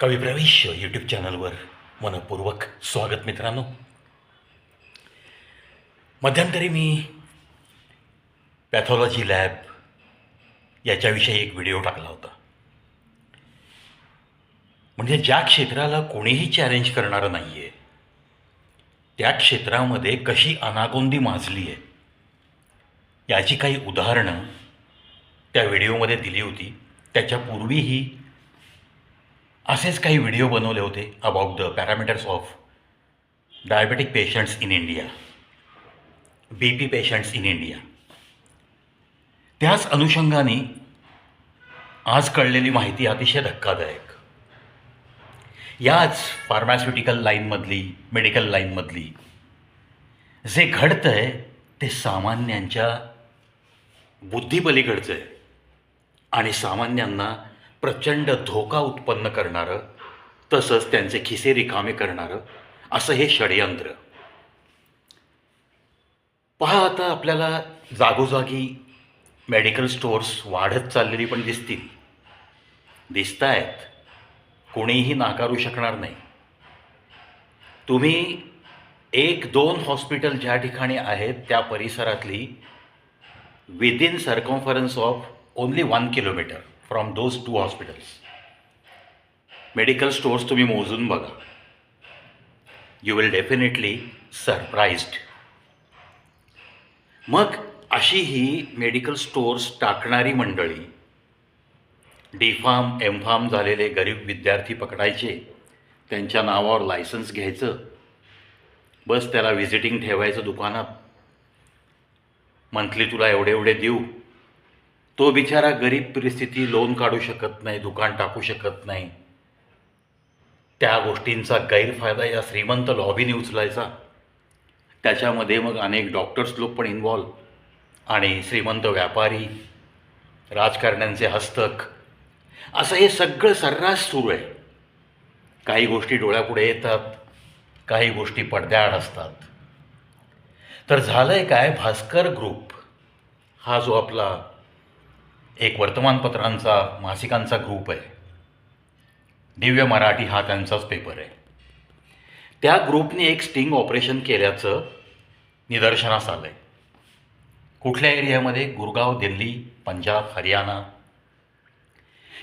कवी प्रवेश यूट्यूब चॅनलवर मनपूर्वक स्वागत मित्रांनो. मध्यंतरी मी पॅथॉलॉजी लॅब याच्याविषयी एक व्हिडिओ टाकला होता. म्हणजे ज्या क्षेत्राला कोणीही चॅलेंज करणारं नाही आहे त्या क्षेत्रामध्ये कशी अनागोंदी माजली आहे याची काही उदाहरणं त्या व्हिडिओमध्ये दिली होती. त्याच्यापूर्वीही असेच काही व्हिडिओ बनवले होते about the parameters of diabetic patients in India B P patients in India त्याच अनुषंगाने आज कळलेली माहिती अतिशय धक्कादायक. याच फार्मास्युटिकल लाईनमधली मेडिकल लाईनमधली जे घडतं आहे ते सामान्यांच्या बुद्धीपलीकडचं आहे. आणि सामान्यांना प्रचंड धोका उत्पन्न करणारं तसंच त्यांचे खिसे रिकामे करणारं असं हे षडयंत्र. पहा आता आपल्याला जागोजागी मेडिकल स्टोअर्स वाढत चाललेली पण दिसतील. दिसत आहेत कोणीही नाकारू शकणार नाही. तुम्ही एक दोन हॉस्पिटल ज्या ठिकाणी आहेत त्या परिसरातली within circumference of only one kilometre from those two hospitals medical stores तुम्ही मोजून बघा. यू विल डेफिनेटली सरप्राईज्ड मग अशी ही मेडिकल स्टोअर्स टाकणारी मंडळी डी फार्म एम फार्म झालेले गरीब विद्यार्थी पकडायचे त्यांच्या नावावर लायसन्स घ्यायचं बस त्याला व्हिजिटिंग ठेवायचं दुकानात. मंथली तुला एवढे एवढे देऊ. तो बिचारा गरीब परिस्थिती लोन काढू शकत नाही दुकान टाकू शकत नाही. त्या गोष्टींचा गैरफायदा या श्रीमंत लॉबीने उचलायचा. त्याच्यामध्ये मग अनेक डॉक्टर्स लोक पण इन्व्हॉल्व आणि श्रीमंत व्यापारी राजकारण्यांचे हस्तक. असं हे सगळं सर्रास सुरू आहे. काही गोष्टी डोळ्यापुढे येतात काही गोष्टी पडद्याआड असतात. तर झालं आहे काय? भास्कर ग्रुप. हा जो आपला एक वर्तमानपत्रांचा मासिकांचा ग्रुप आहे. दिव्य मराठी हा त्यांचाच पेपर आहे. त्या ग्रुपने एक स्टिंग ऑपरेशन केल्याचं निदर्शनास आलं आहे कुठल्या एरियामध्ये? गुरगाव दिल्ली पंजाब हरियाणा.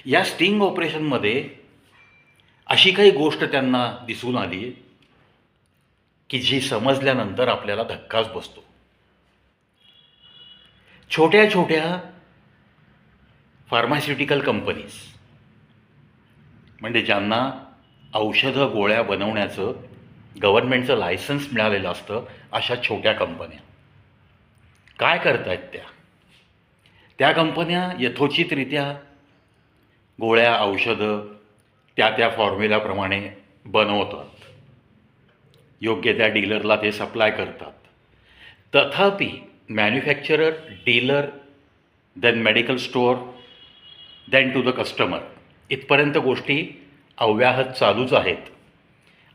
या स्टिंग ऑपरेशनमध्ये अशी काही गोष्ट त्यांना दिसून आली की जी समजल्यानंतर आपल्याला धक्काच बसतो. छोट्या छोट्या फार्मास्युटिकल कंपनीज म्हणजे ज्यांना औषधं गोळ्या बनवण्याचं गव्हर्नमेंटचं लायसन्स मिळालेलं असतं अशा छोट्या कंपन्या काय करतायत त्या? त्या कंपन्या यथोचितरित्या गोळ्या औषधं त्या त्या फॉर्म्युलाप्रमाणे बनवतात. योग्य त्या डीलरला ते सप्लाय करतात. तथापि manufacturer dealer then medical store then to the customer इथपर्यंत गोष्टी अव्याहत चालूच आहेत.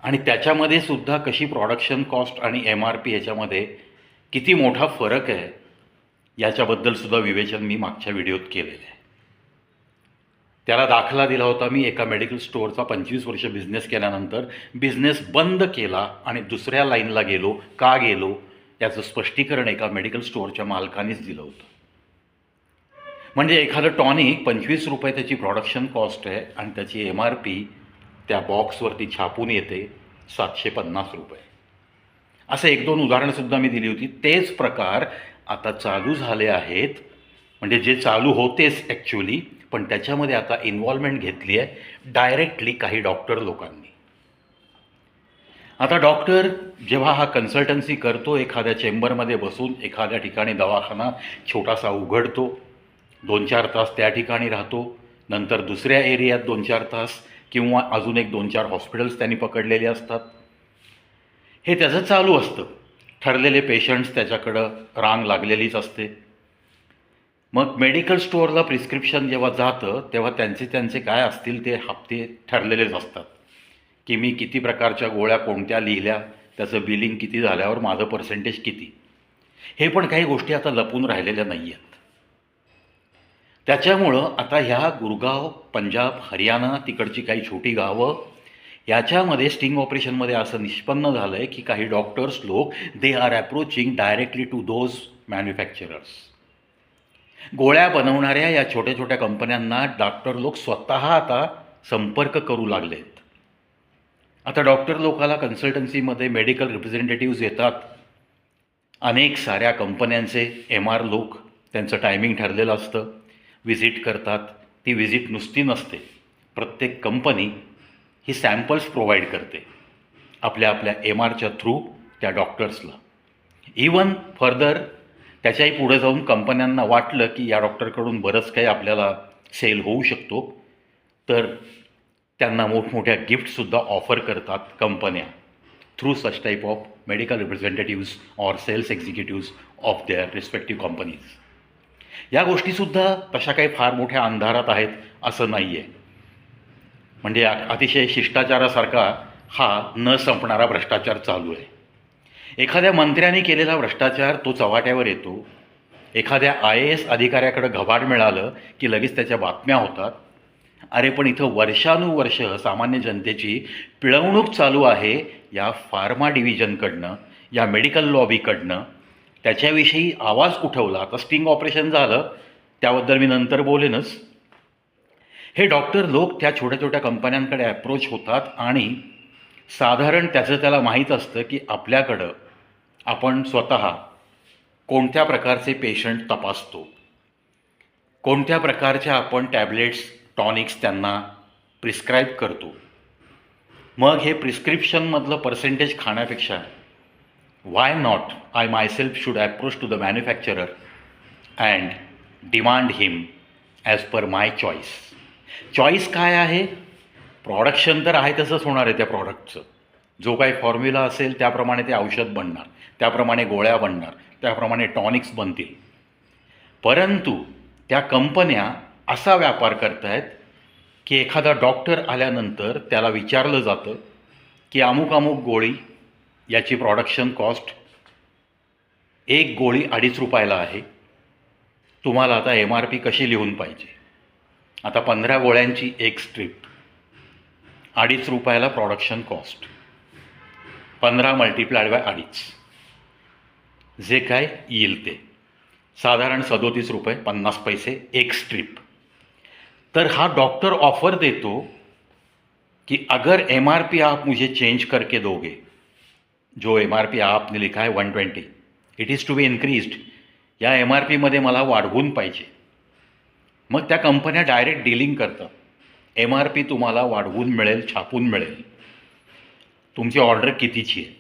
आणि त्याच्यामध्ये सुद्धा कशी प्रॉडक्शन कॉस्ट आणि एम आर पी याच्यामध्ये किती मोठा फरक आहे याच्याबद्दल सुद्धा विवेचन मी मागच्या व्हिडिओत केलेलं आहे. त्याला दाखला दिला होता मी एका मेडिकल स्टोअरचा पंचवीस वर्ष बिझनेस केल्यानंतर बिझनेस बंद केला आणि दुसऱ्या लाईनला गेलो का गेलो याचं स्पष्टीकरण एका मेडिकल स्टोअरच्या मालकानेच दिलं होतं. म्हणजे एखादं टॉनिक पंचवीस रुपये त्याची प्रॉडक्शन कॉस्ट आहे आणि त्याची एम आर पी त्या बॉक्सवरती छापून येते सातशे पन्नास रुपये. असं एक दोन उदाहरणंसुद्धा मी दिली होती. तेच प्रकार आता चालू झाले आहेत. म्हणजे जे चालू होतेच ॲक्च्युली पण त्याच्यामध्ये आता इन्व्हॉल्वमेंट घेतली आहे डायरेक्टली काही डॉक्टर लोकांनी. आता डॉक्टर जेव्हा हा कन्सल्टन्सी करतो एखाद्या चेंबरमध्ये बसून एखाद्या ठिकाणी दवाखाना छोटासा उघडतो दोन चार तास त्या ठिकाणी राहतो. नंतर दुसऱ्या एरियात दोन चार तास किंवा अजून एक दोन चार हॉस्पिटल्स त्यांनी पकडलेले असतात. हे त्याचं चालू असतं. ठरलेले पेशंट्स त्याच्याकडं रांग लागलेलीच असते. मग मेडिकल स्टोअरला प्रिस्क्रिप्शन जेव्हा जातं तेव्हा त्यांचे त्यांचे काय असतील ते हप्ते ठरलेलेच असतात. की मी किती प्रकारच्या गोळ्या कोणत्या लिहिल्या त्याचं बिलिंग किती झाल्यावर माझं पर्सेंटेज किती. हे पण काही गोष्टी आता लपून राहिलेल्या नाही आहेत त्याच्यामुळं आता ह्या गुरगाव पंजाब हरियाणा तिकडची काही छोटी गावं याच्यामध्ये स्टिंग ऑपरेशनमध्ये असं निष्पन्न झालं आहे की काही डॉक्टर्स लोक they are approaching directly to those manufacturers गोळ्या बनवणाऱ्या या छोट्या छोट्या कंपन्यांना डॉक्टर लोक स्वतः आता संपर्क करू लागलेत. आता डॉक्टर लोकाला कन्सल्टन्सीमध्ये मेडिकल रिप्रेझेंटेटिव्ज येतात. अनेक साऱ्या कंपन्यांचे एम आर लोक त्यांचं टायमिंग ठरलेलं असतं. व्हिजिट करतात ती व्हिजिट नुसती नसते. प्रत्येक कंपनी ही सॅम्पल्स प्रोव्हाइड करते आपल्या आपल्या एम आरच्या थ्रू त्या डॉक्टर्सला. इवन फर्दर त्याच्याही पुढे जाऊन कंपन्यांना वाटलं की या डॉक्टरकडून बरंच काही आपल्याला सेल होऊ शकतो तर त्यांना मोठमोठ्या गिफ्टसुद्धा ऑफर करतात कंपन्या through such type of medical representatives or sales executives of their respective companies या गोष्टीसुद्धा तशा काही फार मोठ्या अंधारात आहेत असं नाही आहे म्हणजे अतिशय शिष्टाचारासारखा हा न संपणारा भ्रष्टाचार चालू आहे. एखाद्या मंत्र्याने केलेला भ्रष्टाचार तो चव्हाट्यावर येतो. एखाद्या आय ए एस अधिकाऱ्याकडं घबाड मिळालं की लगेच त्याच्या बातम्या होतात. अरे पण इथं वर्षानुवर्ष सामान्य जनतेची पिळवणूक चालू आहे या फार्मा डिव्हिजनकडनं या मेडिकल लॉबीकडनं. त्याच्याविषयी आवाज उठवला. आता स्टिंग ऑपरेशन झालं. त्याबद्दल मी नंतर बोलेनच. हे डॉक्टर लोक त्या छोट्या छोट्या कंपन्यांकडे ॲप्रोच होतात आणि साधारण त्याचं त्याला माहीत असतं की आपल्याकडं आपण स्वतः कोणत्या प्रकारचे पेशंट तपासतो? कोणत्या प्रकारच्या आपण टॅबलेट्स टॉनिक्स त्यांना प्रिस्क्राईब करतो? मग हे प्रिस्क्रिप्शनमधलं पर्सेंटेज खाण्यापेक्षा why not I myself should approach to the manufacturer and demand him as per my choice choice काय आहे? प्रॉडक्शन तर आहे तसंच होणार आहे त्या प्रॉडक्टचं जो काही फॉर्म्युला असेल त्याप्रमाणे ते औषध बनणार त्याप्रमाणे गोळ्या बनणार त्याप्रमाणे टॉनिक्स बनतील. परंतु त्या कंपन्या असा व्यापार करत आहेत की एखादा डॉक्टर आल्यानंतर त्याला विचारलं जातं की अमुक अमुक गोळी याची प्रॉडक्शन कॉस्ट एक गोळी अडीच रुपयाला आहे. तुम्हाला आता एम आर पी कशी लिहून पाहिजे? आता पंधरा गोळ्यांची एक स्ट्रीप अडीच रुपयाला प्रॉडक्शन कॉस्ट पंधरा मल्टिप्लायड बाय अडीच. जे काय येईल ते. साधारण सदोतीस रुपये पन्नास पैसे एक स्ट्रीप तर हा डॉक्टर ऑफर देतो कि अगर एम आर पी आप मुझे चेंज करके दोगे जो एम आर पी आपने लिखा है one twenty it is to be increased या एम आर पीमध्ये मला वाढवून पाहिजे. मग त्या कंपन्या डायरेक्ट डीलिंग करतात. एम आर पी तुम्हाला वाढवून मिळेल छापून मिळेल. तुमची ऑर्डर कितीची आहे?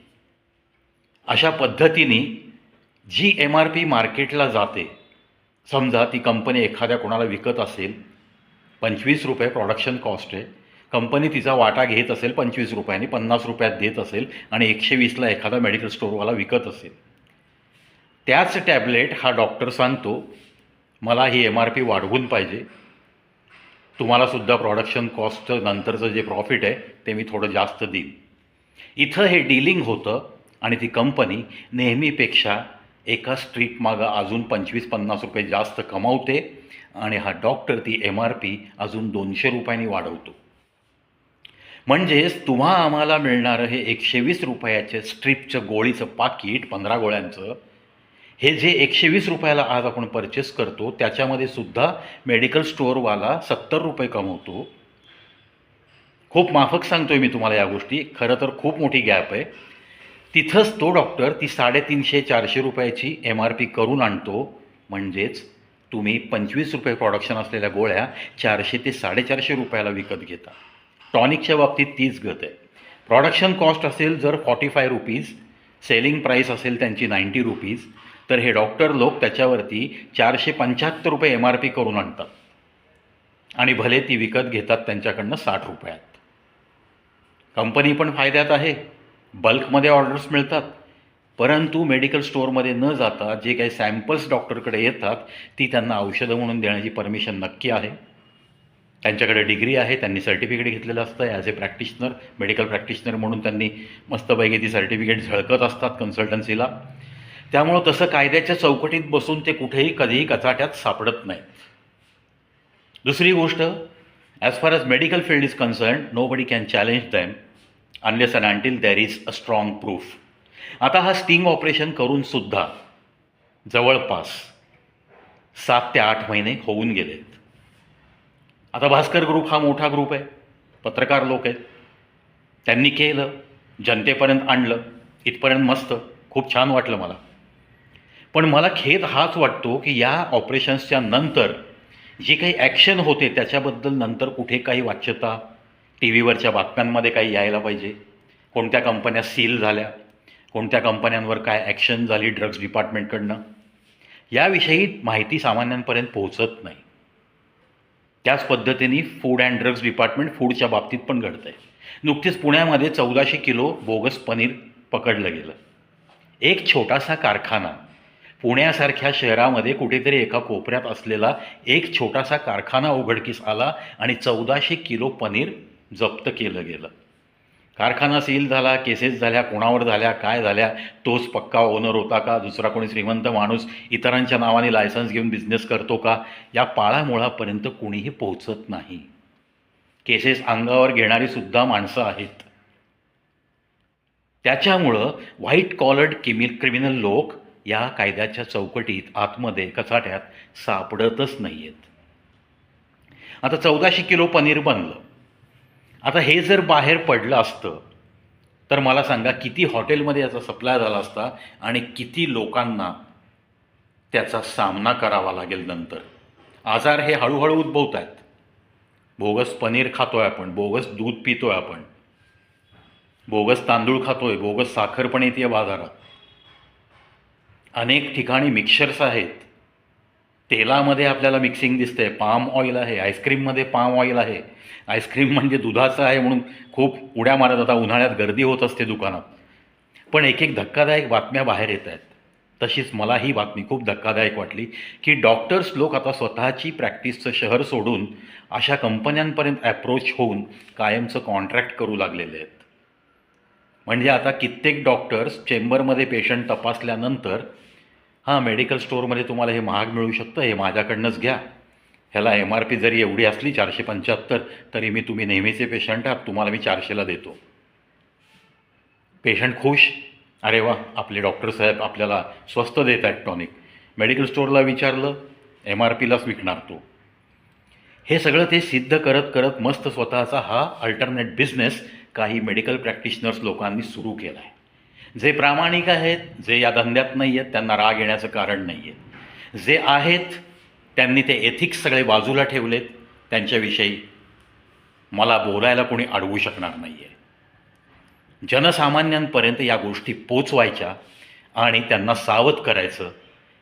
अशा पद्धतीने जी एम आर पी मार्केटला जाते समजा ती कंपनी एखाद्या कोणाला विकत असेल पंचवीस रुपये प्रॉडक्शन कॉस्ट आहे कंपनी तिचा वाटा घेत असेल पंचवीस रुपयांनी पन्नास रुपयात देत असेल आणि एकशे वीसला एखादा मेडिकल स्टोअरवाला विकत असेल. त्याच टॅबलेट हा डॉक्टर सांगतो मला ही एम आर पी वाढवून पाहिजे. तुम्हालासुद्धा प्रोडक्शन कॉस्टचं नंतरचं जे प्रॉफिट आहे ते मी थोडं जास्त देईन. इथं हे डीलिंग होतं आणि ती कंपनी नेहमीपेक्षा एका स्ट्रीट मागं अजून पंचवीस पन्नास रुपये जास्त कमावते आणि हा डॉक्टर ती एम आर पी अजून दोनशे रुपयांनी वाढवतो. म्हणजेच तुम्हा आम्हाला मिळणारं हे एकशे वीस रुपयाचे स्ट्रीपचं गोळीचं पाकिट पंधरा गोळ्यांचं हे जे एकशे वीस रुपयाला आज आपण परचेस करतो त्याच्यामध्ये सुद्धा मेडिकल स्टोअरवाला सत्तर रुपये कमवतो. खूप माफक सांगतोय मी तुम्हाला या गोष्टी खरं तर खूप मोठी गॅप आहे. तिथंच तो डॉक्टर ती साडेतीनशे चारशे रुपयाची एम आर पी करून आणतो. म्हणजेच तुम्ही पंचवीस रुपये प्रॉडक्शन असलेल्या गोळ्या चारशे ते साडेचारशे रुपयाला विकत घेता. टॉनिकच्या बाबतीत तीच गत आहे. प्रॉडक्शन कॉस्ट असेल जर forty five rupees selling price असेल त्यांची नाईंटी रुपीज तर हे डॉक्टर लोक त्याच्यावरती चारशे पंच्याहत्तर रुपये एम आर पी करून आणतात. आणि भले ती विकत घेतात त्यांच्याकडनं साठ रुपयात. कंपनी पण फायद्यात आहे. बल्कमध्ये ऑर्डर्स मिळतात. परंतु मेडिकल स्टोअरमध्ये न जाता जे काही सॅम्पल्स डॉक्टरकडे येतात ती त्यांना औषधं म्हणून देण्याची परमिशन नक्की आहे. त्यांच्याकडे डिग्री आहे त्यांनी सर्टिफिकेट घेतलेलं असतं. As a practitioner medical practitioner म्हणून त्यांनी मस्तपैकी ती सर्टिफिकेट झळकत असतात कन्सल्टन्सीला त्यामुळं तसं कायद्याच्या चौकटीत बसून ते कुठेही कधीही कचाट्यात सापडत नाहीत दुसरी गोष्ट as far as medical field is concern nobody can challenge them unless and until there is a strong proof आता हा स्टिंग ऑपरेशन करूनसुद्धा जवळपास सात ते आठ महिने होऊन गेलेत. आता भास्कर ग्रुप हा मोठा ग्रुप आहे. पत्रकार लोक आहेत. त्यांनी केलं जनतेपर्यंत आणलं इथपर्यंत मस्त. खूप छान वाटलं मला. पण मला खेद हाच वाटतो की या ऑपरेशन्सच्या नंतर जी काही ॲक्शन होते त्याच्याबद्दल नंतर कुठे काही वाच्यता टी व्हीवरच्या बातम्यांमध्ये काही यायला पाहिजे. कोणत्या कंपन्या सील झाल्या? कोणत्या कंपन्यांवर काय ॲक्शन झाली ड्रग्ज डिपार्टमेंटकडनं? याविषयी माहिती सामान्यांपर्यंत पोहोचत नाही. त्याच पद्धतीने फूड अँड ड्रग्ज डिपार्टमेंट फूडच्या बाबतीत पण घडतं आहे नुकतीच पुण्यामध्ये चौदाशे किलो बोगस पनीर पकडलं गेलं. एक छोटासा कारखाना. पुण्यासारख्या शहरामध्ये कुठेतरी एका कोपऱ्यात असलेला एक छोटासा कारखाना उघडकीस आला आणि चौदाशे किलो पनीर जप्त केलं गेलं. कारखाना सील झाला केसेस झाल्या कोणावर झाल्या काय झाल्या तोच पक्का ओनर होता का? दुसरा कोणी श्रीमंत माणूस इतरांच्या नावाने लायसन्स घेऊन बिझनेस करतो का? या पाळामुळापर्यंत कुणीही पोहोचत नाही. केसेस अंगावर घेणारी सुद्धा माणसं आहेत. त्याच्यामुळं व्हाईट कॉलर्ड किमि क्रिमिनल लोक या कायद्याच्या चौकटीत आतमध्ये कचाट्यात सापडतच नाही आहेत आता चौदाशे किलो पनीर बनलं. आता हे जर बाहेर पडलं असतं तर मला सांगा किती हॉटेलमध्ये याचा सप्लाय झाला असता आणि किती लोकांना त्याचा सामना करावा लागेल नंतर? आजार हे हळूहळू उद्भवत आहेत. बोगस पनीर खातोय आपण बोगस दूध पितोय आपण. बोगस तांदूळ खातोय बोगस साखर पण येते बाजारात. अनेक ठिकाणी मिक्सर्स आहेत. तेलामध्ये आपल्याला मिक्सिंग दिसतंय. पाम ऑइल आहे आईस्क्रीममध्ये पाम ऑइल आहे. आईस्क्रीम म्हणजे दुधाचं आहे म्हणून खूप उड्या मारत आता उन्हाळ्यात गर्दी होत असते दुकानात. पण एक एक धक्कादायक बातम्या बाहेर येत आहेत. तशीच मला ही बातमी खूप धक्कादायक वाटली की डॉक्टर्स लोक आता स्वतःची प्रॅक्टिसचं शहर सोडून अशा कंपन्यांपर्यंत ॲप्रोच होऊन कायमचं कॉन्ट्रॅक्ट करू लागलेले आहेत. म्हणजे आता कित्येक डॉक्टर्स चेंबरमध्ये पेशंट तपासल्यानंतर हां मेडिकल स्टोअरमध्ये तुम्हाला हे महाग मिळू शकतं हे माझ्याकडनंच घ्या. ह्याला एम आर पी जरी एवढी असली चारशे पंच्याहत्तर तरी मी तुम्ही नेहमीचे पेशंट आहात तुम्हाला मी चारशेला देतो. पेशंट खुश? अरे वा आपले डॉक्टर साहेब आपल्याला स्वस्त देत आहेत टॉनिक मेडिकल स्टोअरला विचारलं एम आर पीलाच विकणार तो. हे सगळं ते सिद्ध करत करत मस्त स्वतःचा हा अल्टरनेट बिझनेस काही मेडिकल प्रॅक्टिशनर्स लोकांनी सुरू केला आहे जे प्रामाणिक आहेत जे या धंद्यात नाही आहेत त्यांना राग येण्याचं कारण नाही आहे जे आहेत त्यांनी ते एथिक्स सगळे बाजूला ठेवलेत त्यांच्याविषयी मला बोलायला कोणी अडवू शकणार नाही आहे जनसामान्यांपर्यंत या गोष्टी पोचवायच्या आणि त्यांना सावध करायचं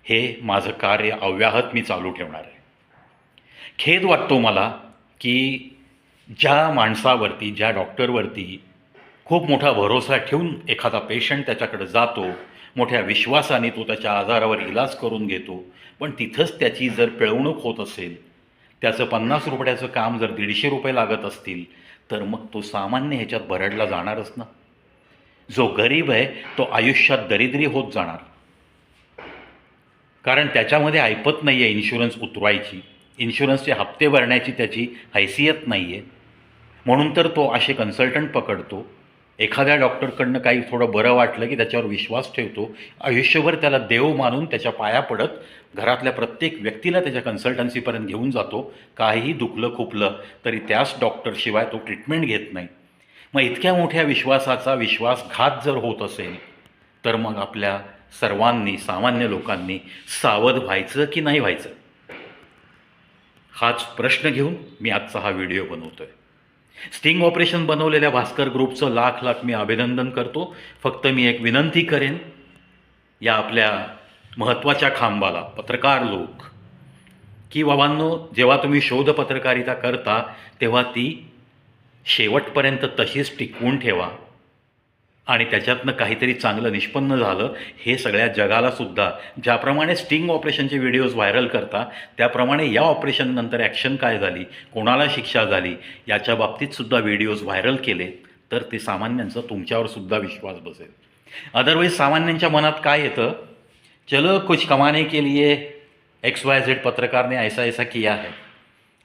हे माझं कार्य अव्याहत मी चालू ठेवणार आहे. खेद वाटतो मला की ज्या माणसावरती ज्या डॉक्टरवरती खूप मोठा भरोसा ठेवून एखादा पेशंट त्याच्याकडे जातो मोठ्या विश्वासाने तो त्याच्या आजारावर इलाज करून घेतो पण तिथंच त्याची जर पिळवणूक होत असेल त्याचं पन्नास रुपयाचं काम जर दीडशे रुपये लागत असतील तर मग तो सामान्य ह्याच्यात भरडला जाणारच ना. जो गरीब आहे तो आयुष्यात दरिद्री होत जाणार. कारण त्याच्यामध्ये ऐपत नाही आहे इन्शुरन्स उतरवायची. इन्शुरन्सचे हप्ते भरण्याची त्याची हैसियत नाही आहे म्हणून तर तो असे कन्सल्टंट पकडतो एखाद्या डॉक्टरकडनं काही थोडं बरं वाटलं की त्याच्यावर विश्वास ठेवतो. आयुष्यभर त्याला देव मानून त्याच्या पाया पडत घरातल्या प्रत्येक व्यक्तीला त्याच्या कन्सल्टन्सीपर्यंत घेऊन जातो. काहीही दुखलं खुपलं तरी त्याच डॉक्टरशिवाय तो ट्रीटमेंट घेत नाही. मग इतक्या मोठ्या विश्वासाचा विश्वासघात जर होत असेल तर मग आपल्या सर्वांनी सामान्य लोकांनी सावध व्हायचं की नाही व्हायचं? हाच प्रश्न घेऊन मी आजचा हा व्हिडिओ बनवतो आहे स्टिंग ऑपरेशन बनवलेल्या भास्कर ग्रुपचं लाख लाख मी अभिनंदन करतो. फक्त मी एक विनंती करेन या आपल्या महत्त्वाच्या खांबाला पत्रकार लोक की बाबांनो जेव्हा तुम्ही शोध पत्रकारिता करता तेव्हा ती शेवटपर्यंत तशीच टिकवून ठेवा. आणि त्याच्यातनं काहीतरी चांगलं निष्पन्न झालं हे सगळ्या जगाला सुद्धा. ज्याप्रमाणे स्टिंग ऑपरेशनचे व्हिडिओज व्हायरल करता त्याप्रमाणे या ऑपरेशननंतर ॲक्शन काय झाली कोणाला शिक्षा झाली याच्या बाबतीत सुद्धा व्हिडिओज व्हायरल केले तर ते सामान्यांचा तुमच्यावर सुद्धा विश्वास बसेल. अदरवाईज सामान्यांच्या मनात काय येतं? चलो कुछ कमाने के लिए एक्स वाय झेड पत्रकारने ऐसा ऐसा किया है.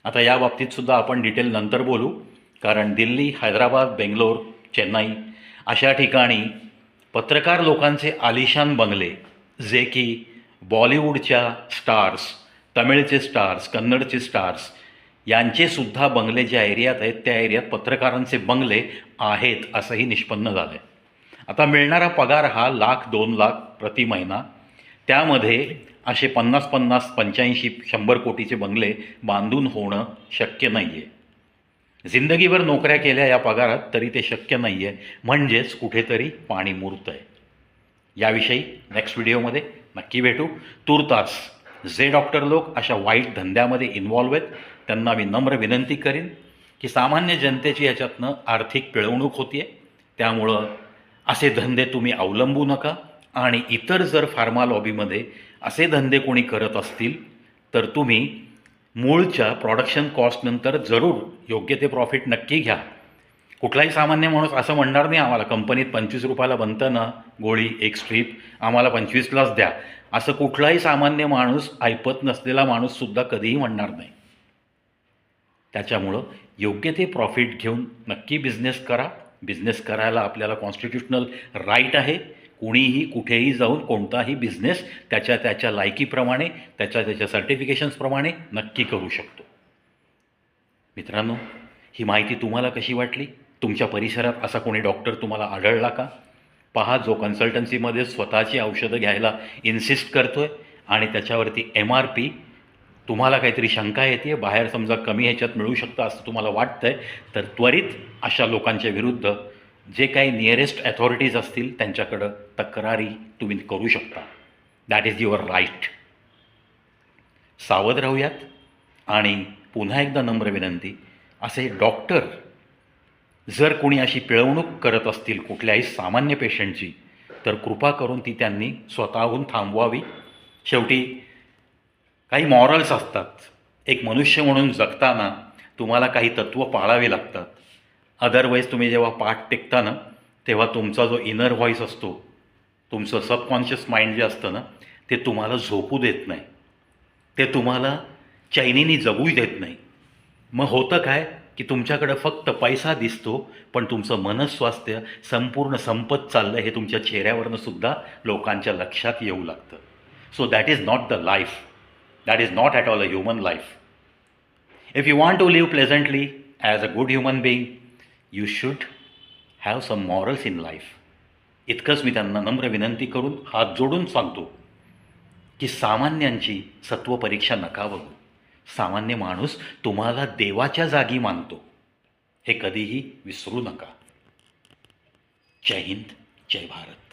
आता या बाबतीत सुद्धा आपण डिटेल नंतर बोलू कारण दिल्ली हैदराबाद बेंगलोर चेन्नई अशा ठिकाणी पत्रकार लोकांचे आलिशान बंगले जे की बॉलिवूडच्या स्टार्स तमिळचे स्टार्स कन्नडचे स्टार्स यांचे सुद्धा बंगले ज्या एरियात आहेत त्या एरियात पत्रकारांचे बंगले आहेत असंही निष्पन्न झालं आहे आता मिळणारा पगार हा लाख दोन लाख प्रति महिना. त्यामध्ये असे पन्नास पन्नास पंच्याऐंशी शंभर कोटीचे बंगले बांधून होणं शक्य नाही आहे जिंदगीभर नोकऱ्या केल्या या पगारात तरी ते शक्य नाही आहे म्हणजेच कुठेतरी पाणी मुरतं आहे याविषयी नेक्स्ट व्हिडिओमध्ये नक्की भेटू. तुर्तास जे डॉक्टर लोक अशा वाईट धंद्यामध्ये इन्व्हॉल्व आहेत त्यांना मी नम्र विनंती करीन की सामान्य जनतेची याच्यातनं आर्थिक पिळवणूक होती आहे त्यामुळं असे धंदे तुम्ही अवलंबू नका आणि इतर जर फार्मा लॉबीमध्ये असे धंदे कोणी करत असतील तर तुम्ही मूळच्या प्रॉडक्शन कॉस्टनंतर जरूर योग्य ते प्रॉफिट नक्की घ्या. कुठलाही सामान्य माणूस असं म्हणणार नाही आम्हाला कंपनीत पंचवीस रुपयाला बनतं ना गोळी एक स्ट्रीप आम्हाला पंचवीसलाच द्या. असं कुठलाही सामान्य माणूस ऐपत नसलेला माणूससुद्धा कधीही म्हणणार नाही. त्याच्यामुळं योग्य ते प्रॉफिट घेऊन नक्की बिझनेस करा. बिझनेस करायला आपल्याला कॉन्स्टिट्युशनल राईट आहे. कुणीही कुठेही जाऊन कोणताही बिझनेस त्याच्या त्याच्या लायकीप्रमाणे त्याच्या त्याच्या सर्टिफिकेशन्सप्रमाणे नक्की करू शकतो. मित्रांनो ही माहिती तुम्हाला कशी वाटली? तुमच्या परिसरात असा कोणी डॉक्टर तुम्हाला आढळला का? पहा जो कन्सल्टन्सीमध्ये स्वतःची औषधं घ्यायला इन्सिस्ट करतो आहे आणि त्याच्यावरती एम आर पी तुम्हाला काहीतरी शंका येते बाहेर समजा कमी ह्याच्यात मिळू शकतं असं तुम्हाला वाटतं आहे तर त्वरित अशा लोकांच्या विरुद्ध जे काही नियरेस्ट ॲथॉरिटीज असतील त्यांच्याकडं तक्रारी तुम्ही करू शकता. दॅट इज युअर राईट सावध राहूयात. आणि पुन्हा एकदा नम्र विनंती असे डॉक्टर जर कोणी अशी पिळवणूक करत असतील कुठल्याही सामान्य पेशंटची तर कृपा करून ती त्यांनी स्वतःहून थांबवावी. शेवटी काही मॉरल्स असतात. एक मनुष्य म्हणून जगताना तुम्हाला काही तत्त्व पाळावी लागतात. अदरवाईज तुम्ही जेव्हा पाठ टेकता ना तेव्हा तुमचा जो इनर व्हॉईस असतो तुमचं सबकॉन्शियस माइंड जे असतं ना ते तुम्हाला झोपू देत नाही. ते तुम्हाला चैनीनी जगू देत नाही. मग होतं काय की तुमच्याकडं फक्त पैसा दिसतो पण तुमचं मनस्वास्थ्य संपूर्ण संपत चाललं हे तुमच्या चेहऱ्यावरनं सुद्धा लोकांच्या लक्षात येऊ लागतं. So that is not the life that is not at all a human life if you want to live pleasantly as a good human being you should have some morals in life इतकंच मी त्यांना नम्र विनंती करून हात जोडून सांगतो की सामान्यांची सत्वपरीक्षा नका बघू. सामान्य माणूस तुम्हाला देवाच्या जागी मानतो. हे कधीही विसरू नका. जय हिंद जय भारत.